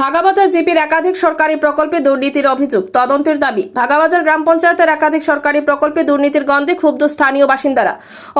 ভাগাবাজার জিপির একাধিক সরকারি প্রকল্পে দুর্নীতির অভিযোগ। তদন্তের দাবি, ভাগাবাজার গ্রাম পঞ্চায়েতের একাধিক সরকারি প্রকল্পে দুর্নীতির গন্ধে ক্ষুব্ধ স্থানীয় বাসিন্দারা।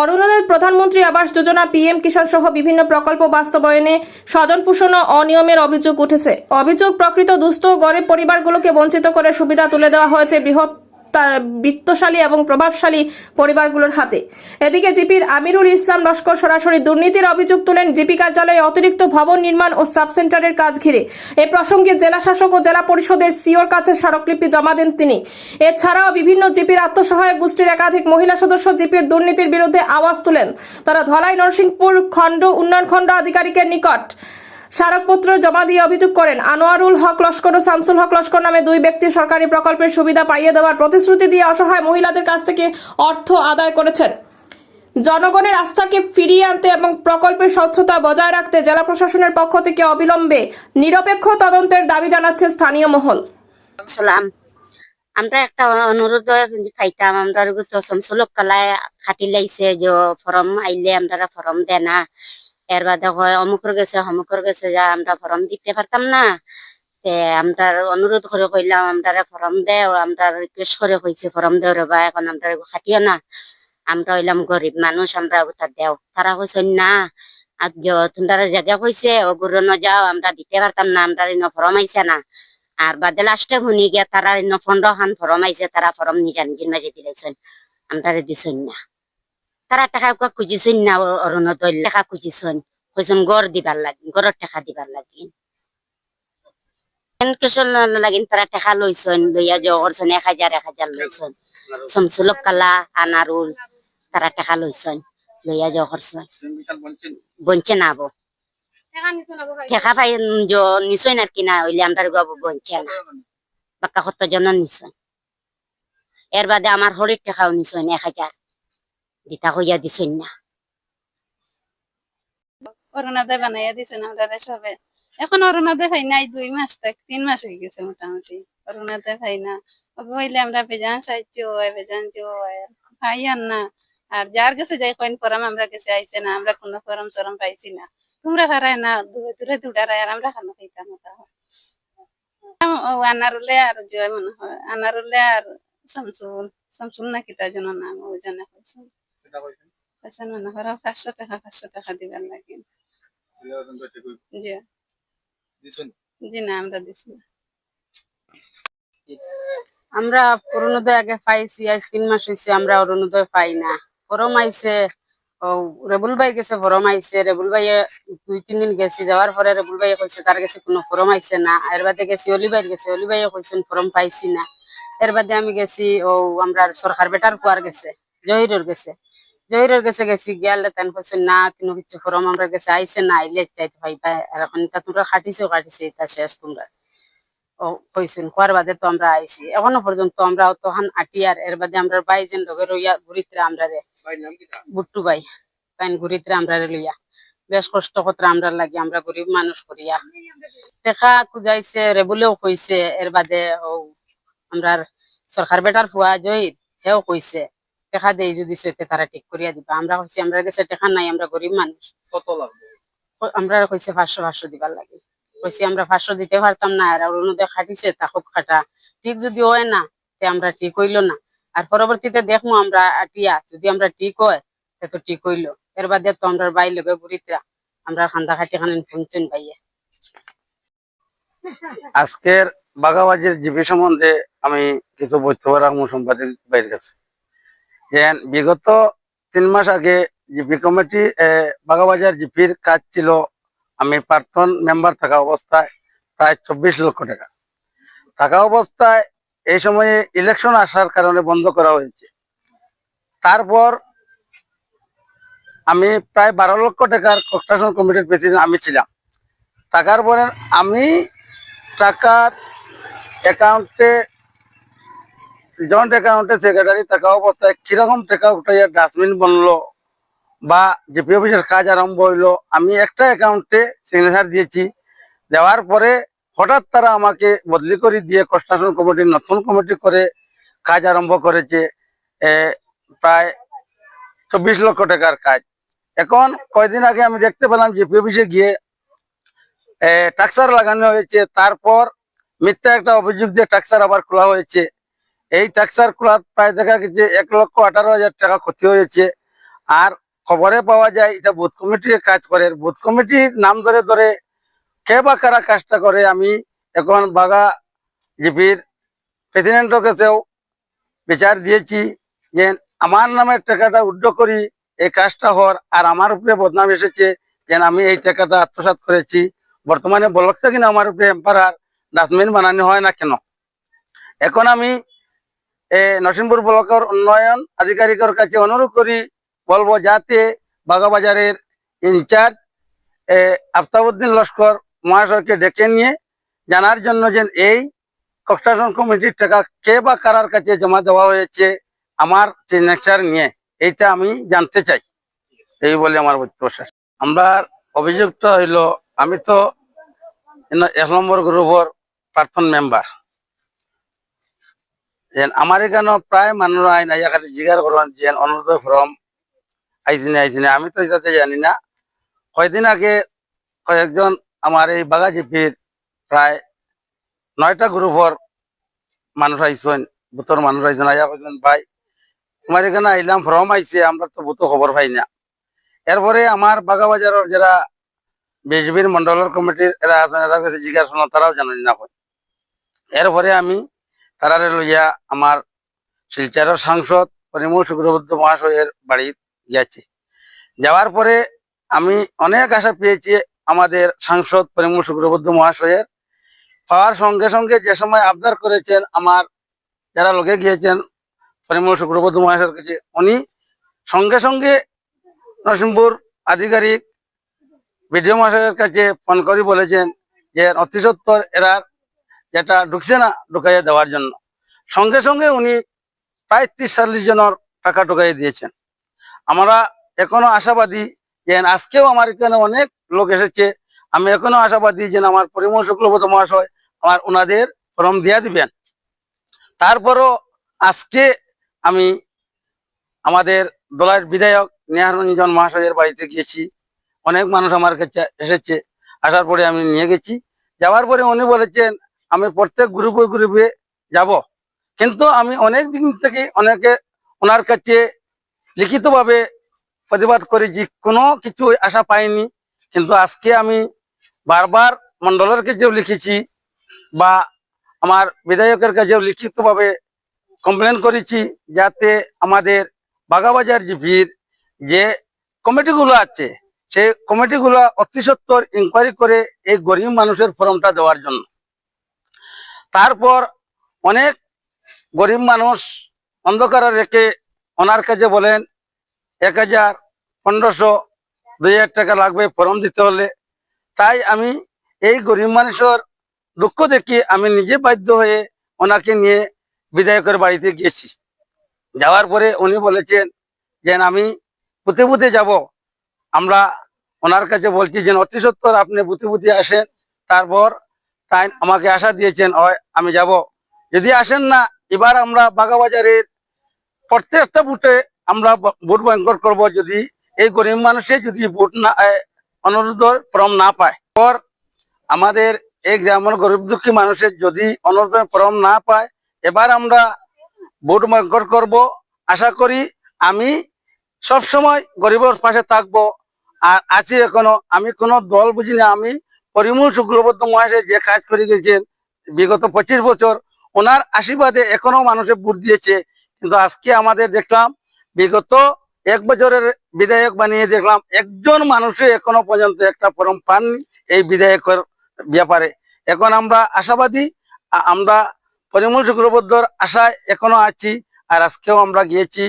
অরুণোদয় প্রধানমন্ত্রী আবাস যোজনা, পিএম কিষাণ সহ বিভিন্ন প্রকল্প বাস্তবায়নে স্বজন পোষণ ও অনিয়মের অভিযোগ উঠেছে। অভিযোগ প্রকৃত দুস্থ গরিব পরিবারগুলোকে বঞ্চিত করে সুবিধা তুলে দেওয়া হয়েছে বৃহৎ তার বিত্তশালী এবং প্রভাবশালী পরিবারগুলোর হাতে। এদিকে জিপির আমিরুল ইসলাম লস্কর সরাসরি দুর্নীতির অভিযোগ তুলেন জিপি কার্যালয়ে অতিরিক্ত ভবন নির্মাণ ও সাব সেন্টারের কাজ ঘিরে। এ প্রসঙ্গে জেলা শাসক ও জেলা পরিষদের সিওর কাছে স্মারকলিপি জমা দেন তিনি। এছাড়াও বিভিন্ন জিপির আত্মসহায়ক গোষ্ঠীর একাধিক মহিলা সদস্য জিপির দুর্নীতির বিরুদ্ধে আওয়াজ তুলেন। তারা ধলাই নরসিংপুর খণ্ড উন্নয়ন খণ্ড আধিকারিকের নিকট স্মারকপত্র জমা দিয়ে অভিযোগ করেন, আনোয়ারুল হক লস্কর ও শামসুল হক লস্কর নামে দুই ব্যক্তি সরকারি প্রকল্পের সুবিধা পাইয়ে দেওয়ার প্রতিশ্রুতি দিয়ে অসহায় মহিলাদের কাছ থেকে অর্থ আদায় করেছেন। জনগণের আস্থাকে ফিরিয়ে আনতে এবং প্রকল্পের স্বচ্ছতা বজায় রাখতে জেলা প্রশাসনের পক্ষ থেকে অবিলম্বে নিরপেক্ষ তদন্তের দাবি জানাচ্ছে স্থানীয় মহল। সালাম আমরা একটা অনুরোধ খাইতাম, আমরা তো সমসলক কালায় খাটি লাইছে যে ফরম আইলে আমরা ফরম দে না এর বাদে হয় অমুকর গেছে অমুকর গেছে, যা, আমরা ফরম দিতে পারতাম না। আমরা অনুরোধ করে কইলাম আমরা ফরম দেও আমরা রিকোয়েস্ট করে কইছে ফরম দেও রে বা এখন আমরা খাটিও না। আমরা হইলাম গরিব মানুষ আমরা ওটা দেও। তারা কইছে না আর তোমরা জায়গা কইছে ন যাও আমরা দিতে পারতাম না আমরা ইনো ফরম আইছে না। আর বাদে লাস্টে শুনি গিয়া তারা ইনো পনেরো খান ফরম আইছে তারা ফরম নিজা নিজের মাঝে দিলেছেন আমরা দিছেন না। তারা টাকা উকা খুঁজিছেন না অরুণোদয় টাকা খুঁজিছেন। কইছেন গড় দিবার লাগি গড়ের টাকা দিবার লাগি। লাগিন তারা টাকা লইছেন লইয়া যে করছেন এক হাজার এক হাজার লইছেন শমসুলক কালা আনারুল তারা টাকা লইছেন লইয়া যে করছেন বঞ্চে না আবো ঠেকা পাই যে নিশ্চয় না কিনা হইলে আমরা গাবো বঞ্চে না। বাক্কা কত জন নিশ্চয়। এর বাদে আমার হরির টাকাও নিশ্চয় এক হাজার দিতা হইয়া দিছেন না অরুণাদয় বানাইয়া দিছেন আমরা সবে এখন অরুণাদয় ভাই নাই দুই মাস থাক তিন মাস হয়ে গেছে মোটামুটি অরুণাদয় ভাই না ওকে আমরা বেজান সাহায্য হয় বেজান ভাই আর না আর যার কাছে যাই কইন ফরম আমরা কাছে আইছে না আমরা কোনো ফরম সরম পাইছি না তোমরা হারায় না দূরে দূরে দুডারায় আর আমরা খানো খাইতাম আনারুলে আর জয় মনে হয় আনারুলে আর শামসুল শামসুল না কিতা জন নাম ও জানে মনে পাঁচশো টাকা পাঁচশো টাকা দিবার লাগে জি। জি না আমরা দিছি না। আমরা অরুণোদয় আগে পাইছি আজ তিন মাস হয়েছে আমরা অরুণোদয় পাই না। ফরম আইছে রেবুল ভাই গেছে ফরম আইছে। রেবুল ভাই দুই তিন দিন গেছি যাওয়ার পরে রেবুল ভাই কইছে তার কাছে কোনো ফরম আইছে না। এর বাদে গেছি অলি ভাই গেছে অলি ভাই কইছেন ফরম পাইছি না। এর বাদে আমি গেছি ও আমরা সরকার বেটার কুয়ার গেছে জহিরর গেছে। জহিরর গেছে গেছি গিয়ালে তেন কইছেন না কোনো কিছু ফরম আমরা আইছে না আইলে চাইতে পাইবা আর এখন তা তোমরা খাটিছো খাটিছে এটা শেষ তোমরা। ও কইছেন কোয়ার বাদে তো আমরা আইছি। এখনও পর্যন্ত আমরা তখন আটিয়ার এর বাদে আমরা বাইজেন লগে রইয়া ঘুরিতে আমরা রে। বুট্টু বাই কাইন ঘুরিতে আমরা রে লইয়া। বেশ কষ্ট কতরা আমরা লাগি আমরা গরিব মানুষ করিয়া। টেকা খুঁজাইছে রেবুলেও কইছে এর বাদে ও আমরা সরকার বেটার ফুয়া জহির হেও কইছে। টেকা দেই যদি সেতে তারা ঠিক করিয়া দিবা। আমরা কইছি আমরা কাছে টেকা নাই আমরা গরিব মানুষ। কত লাগবে? আমরা কইছে পাঁচশো পাঁচশো দিবার লাগে। কইছি আমরা পাঁচশো দিতে পারতাম না আর অরুণোদয় খাটিছে তা খুব খাটা। ঠিক যদি হয় না তে আমরা ঠিক হইল না। আর পরবর্তীতে দেখব আমরা আটিয়া যদি আমরা ঠিক হয় তে তো ঠিক হইল। এর বাদে তো আমরা বাই লগে ঘুরিতে আমরা খান্দা খাটি খানেন ফুনচুন পাইয়ে আজকের বাগাবাজির জিপি সম্বন্ধে আমি কিছু বক্তব্য রাখব সম্পাদক বাইরের কাছে। যে বিগত তিন মাস আগে জিপি কমিটি বাগাবাজার জিপির কাজ ছিল, আমি প্রাক্তন মেম্বার থাকা অবস্থায় প্রায় চব্বিশ লক্ষ টাকা। থাকা অবস্থায় এই সময়ে ইলেকশন আসার কারণে বন্ধ করা হয়েছে। তারপর আমি প্রায় বারো লক্ষ টাকার কনস্ট্রাকশন কমিটির প্রেসিডেন্ট আমি ছিলাম। টাকার পরে আমি টাকার অ্যাকাউন্টে জয়েন্ট অ্যাকাউন্টে সেক্রেটারি থাকা অবস্থায় কীরকম টাকা উঠাইয়া ডাস্টবিন বনলো বা জিপি অফিসের কাজ আরম্ভ হইল, আমি একটা অ্যাকাউন্টে সিগনেচার দিয়েছি। দেওয়ার পরে হঠাৎ তারা আমাকে বদলি করে দিয়ে কনস্ট্রাকশন কমিটি নতুন কমিটি করে কাজ আরম্ভ করেছে প্রায় চব্বিশ লক্ষ টাকার কাজ। এখন কয়দিন আগে আমি দেখতে পেলাম জিপি অফিসে গিয়ে টাক্সার লাগানো হয়েছে, তারপর মিথ্যা একটা অভিযোগ দিয়ে টাক্সার আবার খোলা হয়েছে। এই টাক্সার খোলা প্রায় দেখা গেছে এক লক্ষ আঠারো হাজার টাকা ক্ষতি হয়েছে। আর খবরে পাওয়া যায়, এটা বুথ কমিটির কাজ করে। বুথ কমিটির নাম ধরে ধরে কে বা কারা কাজটা করে, আমি এখন বাগা জিপির প্রেসিডেন্টের কাছেও বিচার দিয়েছি যে আমার নামের টাকাটা উড্ড করি, এই কাজটা হওয়ার। আর আমার উপরে বদনাম এসেছে যে আমি এই টাকাটা আত্মসাৎ করেছি। বর্তমানে ব্লক থেকে না আমার উপরে এম্পারার ডাস্টবিন বানানো হয় না কেন? এখন আমি নরসিংপুর ব্লকের উন্নয়ন আধিকারিকের কাছে অনুরোধ করি, বলব যাতে বাগাবাজারের ইনচার্জ আফতাবুদ্দিন লস্কর মহাশয়কে ডেকে নিয়ে জানার জন্য যে এই কনস্ট্রাকশন কমিটির টাকা কে বা কারার কাছে জমা দেওয়া হয়েছে আমার সিগনেচার নিয়ে, এইটা আমি জানতে চাই এই বলে আমার বক্তব্য শেষ। আমরা অভিযোগটা হইল, আমি তো এক নম্বর গ্রুপের প্রার্থন মেম্বার আমার এখানে প্রায় মানুষ আইন খালি জিজ্ঞাসা করেন যে অনুরোধ ফর্ম আইসিনে আইসিনে আমি তো এটাতে জানি না। কয়দিন আগে কয়েকজন আমার এই বাগাজিপির প্রায় নয়টা গ্রুপের মানুষ আইসেন বুতর মানুষ আইসেন আইয়া কইছেন, ভাই, তোমার এখানে আইলাম? ফর্ম আইছে, আমরা তো বুতো খবর পাই না। এরপরে আমার বাগাবাজারের যারা বিজেপির মন্ডলের কমিটির এরা আছেন, এরা কাছে জিজ্ঞাসা তারাও জানেন না এরপরে আমি তারারে লইয়া আমার শিলচারের সাংসদ পরিমল শুক্রবদ্ধ মহাশয়ের বাড়ি গেছি যাওয়ার পরে আমি অনেক আশা পেয়েছি আমাদের সাংসদ পরিমল শুক্রবদ্ধ মহাশয়ের। পাওয়ার সঙ্গে সঙ্গে যে সময় আবদার করেছেন আমার যারা লোকে গিয়েছেন পরিমল শুক্রবদ্ধ মহাশয়ের কাছে, উনি সঙ্গে সঙ্গে নরসিংপুর আধিকারিক বিডিও মহাশয়ের কাছে ফোন করে বলেছেন যে অতি সত্তর এরা যেটা ঢুকছে না ঢুকাইয়া দেওয়ার জন্য। সঙ্গে সঙ্গে উনি প্রায় ত্রিশ চল্লিশ জনের টাকা ঢুকাইয়ে দিয়েছেন। আমরা এখনও আশাবাদী যে আজকেও আমার এখানে অনেক লোক এসেছে। আমি এখনও আশাবাদী যে আমার পরিমল শুক্লবত মহাশয় আমার ওনাদের ফর্ম দিয়া দিবেন। তারপরও আজকে আমি আমাদের দলের বিধায়ক নেহারঞ্জন মহাশয়ের বাড়িতে গিয়েছি। অনেক মানুষ আমার কাছে এসেছে। আসার পরে আমি নিয়ে গেছি। যাওয়ার পরে উনি বলেছেন আমি প্রত্যেক গ্রুপে গ্রুপে যাব। কিন্তু আমি অনেক দিন থেকে অনেকে ওনার কাছে লিখিতভাবে প্রতিবাদ করেছি কোনো কিছু আশা পাইনি। কিন্তু আজকে আমি বারবার মন্ডলের কাছেও লিখেছি বা আমার বিধায়কের কাছেও লিখিতভাবে কমপ্লেন করেছি যাতে আমাদের বাগাবাজার জিপির যে কমিটিগুলো আছে, সেই কমিটিগুলো অতি সত্তর ইনকোয়ারি করে এই গরিব মানুষের ফর্মটা দেওয়ার জন্য। তারপর অনেক গরিব মানুষ অন্ধকারে রেখে ওনার কাছে বলেন, এক হাজার পনেরোশো দুই হাজার টাকা লাগবে ফর্ম দিতে হলে। তাই আমি এই গরিব মানুষের দুঃখ দেখি আমি নিজে বাধ্য হয়ে ওনাকে নিয়ে বিধায়কের বাড়িতে গিয়েছি। যাওয়ার পরে উনি বলেছেন যে, আমি পুঁতে পুঁতে যাব। আমরা ওনার কাছে বলছি যে, অতি সত্তর আপনি বুতে বুতে আসেন। তারপর তাই আমাকে আশা দিয়েছেন হয় আমি যাব। যদি আসেন না এবার আমরা বাগাবাজারের প্রত্যেকটা বুথে আমরা ভোট ব্যাংকট করব। যদি এই গরিব মানুষে যদি ভোট না এ, অনুরোধের ফর্ম না পায় পর আমাদের এই গ্রামের গরিব দুঃখী মানুষের যদি অনুরোধের ফর্ম না পায় এবার আমরা ভোট ব্যাংকট করব। আশা করি আমি সবসময় গরিবের পাশে থাকব। আর আছি এখনও আমি কোনো দল বুঝি না আমি পরিমল শুক্লবদ্ধ মহাশয় যে কাজ করে গেছেন, বিগত পঁচিশ বছর, ওনার আশীর্বাদে এখনও মানুষের ভোট দিয়েছে। কিন্তু আজকে আমাদের দেখলাম, বিগত এক বছরের বিধায়ক বানিয়ে দেখলাম, একজন মানুষে এখনও পর্যন্ত একটা ফরম পাননি এই বিধায়কের ব্যাপারে। এখন আমরা আশাবাদী আমরা পরিমল শুক্লবদ্ধর আশায় এখনও আছি, আর আজকেও আমরা গিয়েছি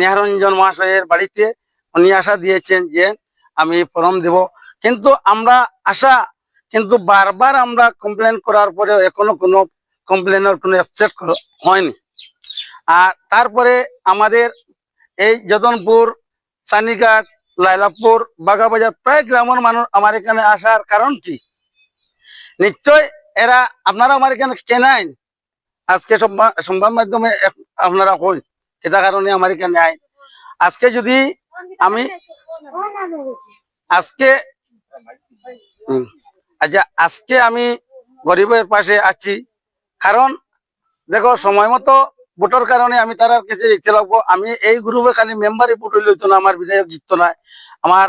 নেহারঞ্জন মহাশয়ের বাড়িতে। উনি আশা দিয়েছেন যে আমি ফরম দেব। কিন্তু আমরা আশা কিন্তু বারবার আমরা কমপ্লেন করার পরে এখনও কোনো কমপ্লেনের কোনো অ্যাকসেপ্ট হয়নি। আর তারপরে আমাদের এই যদনপুর সানিঘাট লাইলাপুর বাগাবাজার প্রায় গ্রামের মানুষ আমার এখানে আসার কারণ কি? নিশ্চয় এরা আপনারা আমার এখানে কেনাইন আজকে সংবাদ মাধ্যমে আপনারা হন এটা কারণে আমার এখানে আইন আজকে যদি আমি আজকে হুম, আচ্ছা আজকে আমি গরিবের পাশে আছি। কারণ, দেখো, সময় মতো ভোটের কারণে আমি তার কাছে দেখতে লাগবো আমি এই গ্রুপে খালি মেম্বারই ভোট লইতো না, আমার বিধায়ক জিততো না, আমার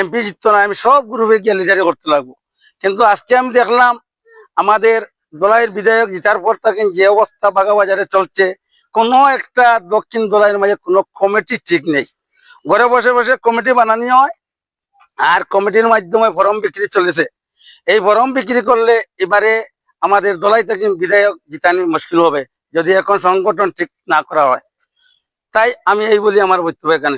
এমপি জিততো না, আমি সব গ্রুপে গিয়ে লিডারি করতে লাগবো। কিন্তু আজকে আমি দেখলাম, আমাদের দলাইয়ের বিধায়ক জিতার পর থেকে যে অবস্থা বাগাবাজারে চলছে, কোনো একটা দক্ষিণ দলাইয়ের মাঝে কোনো কমিটি ঠিক নেই। ঘরে বসে বসে কমিটি বানানি হয় আর কমিটির মাধ্যমে ফরম বিক্রি চলেছে। এই ফরম বিক্রি করলে এবারে আমাদের দলাই থেকে বিধায়ক জিতানি মুশকিল হবে, যদি এখন সংগঠন ঠিক না করা হয়। তাই আমি এই বলি আমার বক্তব্য এখানে